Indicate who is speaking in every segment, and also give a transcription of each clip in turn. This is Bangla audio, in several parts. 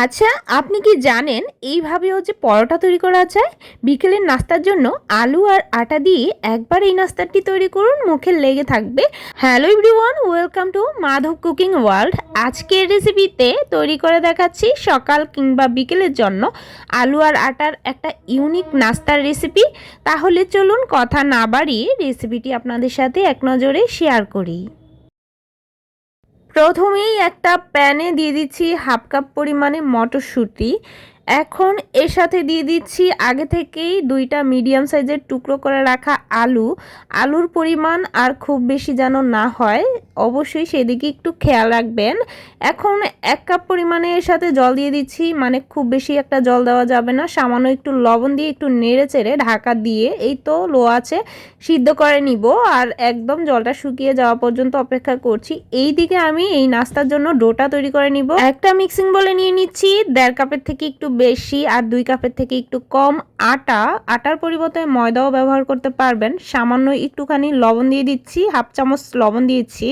Speaker 1: আচ্ছা আপনি কি জানেন এইভাবেও যে পরোটা তৈরি করা যায়? বিকেলের নাস্তার জন্য আলু আর আটা দিয়ে একবার এই নাস্তাটি তৈরি করুন, মুখে লেগে থাকবে। Hello everyone, welcome to Madhav cooking world. আজকের রেসিপিতে তৈরি করে দেখাচ্ছি সকাল কিংবা বিকেলের জন্য আলু আর আটার একটা ইউনিক নাস্তার রেসিপি। তাহলে চলুন কথা না বাড়িয়ে রেসিপিটি আপনাদের সাথে এক নজরে শেয়ার করি। প্রথমেই একটা প্যানে দিয়ে দিচ্ছি হাফ কাপ পরিমাণে মটরশুঁটি। এখন এর সাথে দিয়ে দিচ্ছি আগে থেকেই দুইটা মিডিয়াম সাইজের টুকরো করে রাখা আলু। আলুর পরিমাণ আর খুব বেশি যেন না হয় অবশ্যই সেদিকে একটু খেয়াল রাখবেন। এখন এক কাপ পরিমাণে এর সাথে জল দিয়ে দিচ্ছি মানে খুব বেশি একটা জল দেওয়া যাবে না। সামান্য একটু লবণ দিয়ে একটু নেড়ে চেড়ে ঢাকা দিয়ে এই তো লো আছে সিদ্ধ করে নিব। আর একদম জলটা শুকিয়ে যাওয়া পর্যন্ত অপেক্ষা করছি। এই দিকে আমি এই নাস্তার জন্য ডোটা তৈরি করে নিব। একটা মিক্সিং বলে নিয়ে নিচ্ছি, দেড় কাপের থেকে একটু বেশি আর দুই কাপের থেকে একটু কম আটা। আটার পরিবর্তে ময়দাও ব্যবহার করতে পারবেন। সামান্য একটুখানি লবণ দিয়ে দিচ্ছি, হাফ চামচ লবণ দিয়েছি।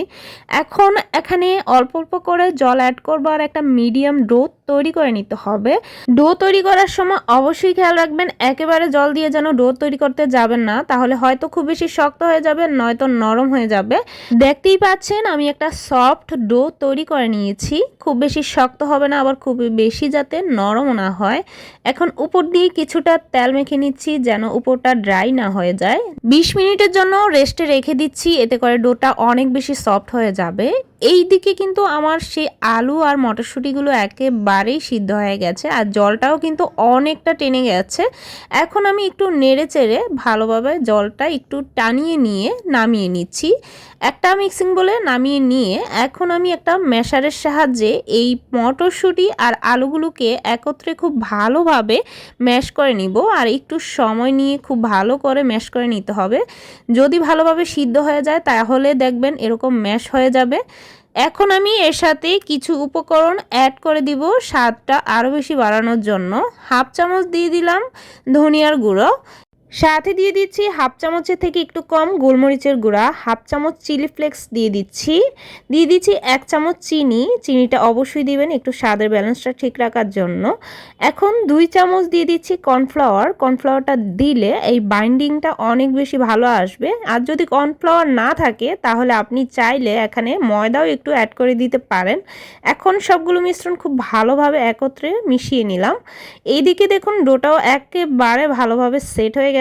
Speaker 1: এখন এখানে অল্প অল্প করে জল অ্যাড করব আর একটা মিডিয়াম ডো তৈরি করে নিতে হবে। ডো তৈরি করার সময় অবশ্যই খেয়াল রাখবেন, একেবারে জল দিয়ে যেন ডো তৈরি করতে যাবেন না, তাহলে হয়তো খুব বেশি শক্ত হয়ে যাবে, নয়তো নরম হয়ে যাবে। দেখতেই পাচ্ছেন, আমি একটা সফট ডো তৈরি করে নিয়েছি। খুব বেশি শক্ত হবে না, আবার খুব বেশি যাতে নরম না হয়। এখন উপর দিয়ে কিছুটা তেল মেখে নিচ্ছি, যেন উপরটা ড্রাই না হয়ে যায়। বিশ মিনিটের জন্য রেস্টে রেখে দিচ্ছি, এতে করে ডোটা অনেক বেশি সফট হয়ে যাবে। এই দিকে কিন্তু আমার সেই আলু আর মটরশুঁটিগুলো একেবারেই সিদ্ধ হয়ে গেছে আর জলটাও কিন্তু অনেকটা টেনে গেছে। এখন আমি একটু নেড়ে চেড়ে ভালোভাবে জলটা একটু টানিয়ে নিয়ে নামিয়ে নিচ্ছি। একটা মিক্সিং বলে নামিয়ে নিয়ে এখন আমি একটা ম্যাশারের সাহায্যে এই মটরশুঁটি আর আলুগুলোকে একত্রে খুব ভালোভাবে ম্যাশ করে নিব আর একটু সময় নিয়ে খুব ভালো করে ম্যাশ করে নিতে হবে। যদি ভালোভাবে সিদ্ধ হয়ে যায় তাহলে দেখবেন এরকম ম্যাশ হয়ে যাবে। এখন আমি এর সাথে কিছু উপকরণ অ্যাড করে দিব। স্বাদটা আরও বেশি বাড়ানোর জন্য। হাফ চামচ দিয়ে দিলাম ধনিয়ার গুঁড়ো। সাথে দিয়ে দিচ্ছি হাফ চামচের থেকে একটু কম গোলমরিচের গুঁড়া, হাফ চামচ চিলি ফ্লেক্স দিয়ে দিচ্ছি। দিয়ে দিচ্ছি এক চামচ চিনি, চিনিটা অবশ্যই দিবেন একটু স্বাদের ব্যালেন্সটা ঠিক রাখার জন্য। এখন দুই চামচ দিয়ে দিচ্ছি কর্নফ্লাওয়ার কর্নফ্লাওয়ারটা দিলে এই বাইন্ডিংটা অনেক বেশি ভালো আসবে। আর যদি কর্নফ্লাওয়ার না থাকে, তাহলে আপনি চাইলে এখানে ময়দাও একটু অ্যাড করে দিতে পারেন। এখন সবগুলো মিশ্রণ খুব ভালোভাবে একত্রে মিশিয়ে নিলাম। এইদিকে দেখুন ডোটাও একেবারে ভালোভাবে সেট হয়ে গেছে।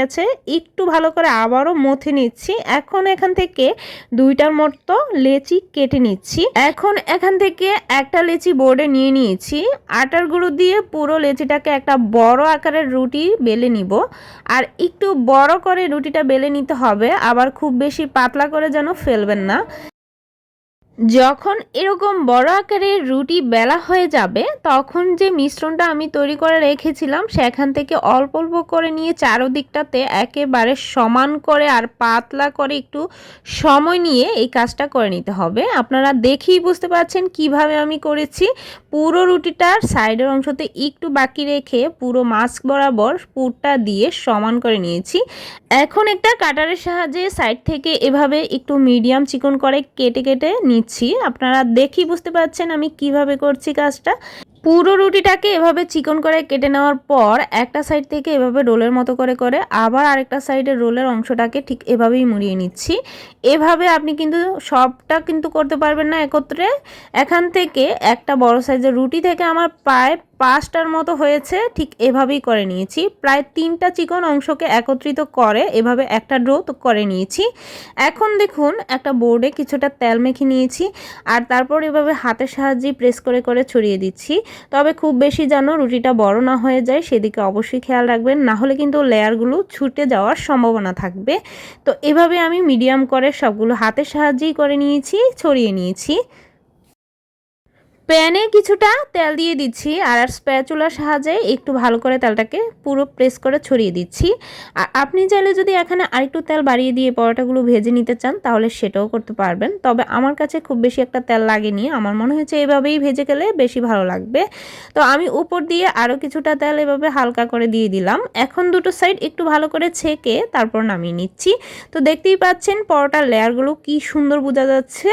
Speaker 1: একটু ভালো করে আবারও মথে নিচ্ছি। এখন এখান থেকে দুইটার মতো লেচি কেটে নিচ্ছি। এখন এখান থেকে একটা লেচি বোর্ডে নিয়ে নিয়েছি। আটার গুঁড়ো দিয়ে পুরো লেচিটাকে একটা বড় আকারের রুটি বেলে নিব। আর একটু বড় করে রুটিটা বেলে নিতে হবে। আবার খুব বেশি পাতলা করে যেন ফেলবেন না। যখন এরকম বড় আকারের রুটি বেলা হয়ে যাবে, তখন যে মিশ্রণটা আমি তৈরি করে রেখেছিলাম, সেখান থেকে অল্প অল্প করে নিয়ে চারোদিকটাতে একেবারে সমান করে আর পাতলা করে একটু সময় নিয়ে এই কাজটা করে নিতে হবে। আপনারা দেখেই বুঝতে পারছেন কীভাবে আমি করেছি। পুরো রুটিটার সাইডের অংশতে একটু বাকি রেখে পুরো মাস্ক বরাবর পুরটা দিয়ে সমান করে নিয়েছি। এখন একটা কাটারের সাহায্যে সাইড থেকে এভাবে একটু মিডিয়াম চিকন করে কেটে কেটে নিচ্ছি। করছি। আপনারা দেখি বুঝতে পারছেন আমি কীভাবে করছি কাজটা। পুরো রুটিটাকে এভাবে চিকন করে কেটে নেওয়ার পর একটা সাইড থেকে এভাবে রোলের মতো করে করে আবার আরেকটা সাইডের রোলের অংশটাকে ঠিক এভাবেই মুড়িয়ে নিচ্ছি। এভাবে আপনি কিন্তু সবটা কিন্তু করতে পারবেন না একত্রে। এখান থেকে একটা বড় সাইজের রুটি থেকে আমার প্রায় পাঁচটার মতো হয়েছে, ঠিক এভাবেই করে নিয়েছি। প্রায় তিনটা চিকন অংশকে একত্রিত করে এভাবে একটা ড্রো করে নিয়েছি। এখন দেখুন, একটা বোর্ডে কিছুটা তেল মেখে নিয়েছি আর তারপর এভাবে হাতের সাহায্যে প্রেস করে করে ছড়িয়ে দিচ্ছি। তবে খুব বেশি যেন রুটিটা বড় না হয়ে যায়, সেদিকে অবশ্যই খেয়াল রাখবেন। না হলে কিন্তু লেয়ারগুলো ছুটে যাওয়ার সম্ভাবনা থাকবে। তো এভাবে আমি মিডিয়াম করে সবগুলো হাতের সাহায্যেই করে নিয়েছি, ছড়িয়ে নিয়েছি। প্যানে কিছুটা তেল দিয়ে দিচ্ছি, আর স্প্যাচুলার সাহায্যে একটু ভালো করে তেলটাকে পুরো প্রেস করে ছড়িয়ে দিচ্ছি। আর আপনি চাইলে যদি এখানে আরেকটু তেল বাড়িয়ে দিয়ে পরোটাগুলো ভেজে নিতে চান, তাহলে সেটাও করতে পারবেন। তবে আমার কাছে খুব বেশি একটা তেল লাগেনি। আমার মনে হয়েছে এভাবেই ভেজে গেলে বেশি ভালো লাগবে। তো আমি উপর দিয়ে আরও কিছুটা তেল এভাবে হালকা করে দিয়ে দিলাম। এখন দুটো সাইড একটু ভালো করে ছেঁকে তারপর নামিয়ে নিচ্ছি। তো দেখতেই পাচ্ছেন পরোটার লেয়ারগুলো কি সুন্দর বোঝা যাচ্ছে।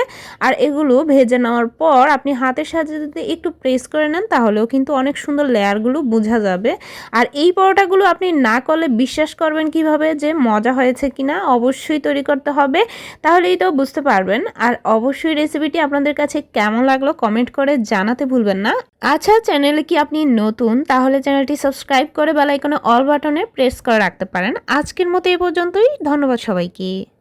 Speaker 1: আর এগুলো ভেজে নেওয়ার পর আপনি হাতের সাহায্যে সাহায্যে যদি একটু প্রেস করে নেন, তাহলেও কিন্তু অনেক সুন্দর লেয়ারগুলো বোঝা যাবে। আর এই পরোটাগুলো আপনি না করলে বিশ্বাস করবেন কীভাবে যে মজা হয়েছে কিনা, অবশ্যই তৈরি করতে হবে। তাহলেই তো বুঝতে পারবেন। আর অবশ্যই রেসিপিটি আপনাদের কাছে কেমন লাগল কমেন্ট করে জানাতে ভুলবেন না। আচ্ছা চ্যানেলে কি আপনি নতুন? তাহলে চ্যানেলটি সাবস্ক্রাইব করে বেলাইকনে অল বাটনে প্রেস করে রাখতে পারেন। আজকের মতো এই পর্যন্তই। ধন্যবাদ সবাইকে।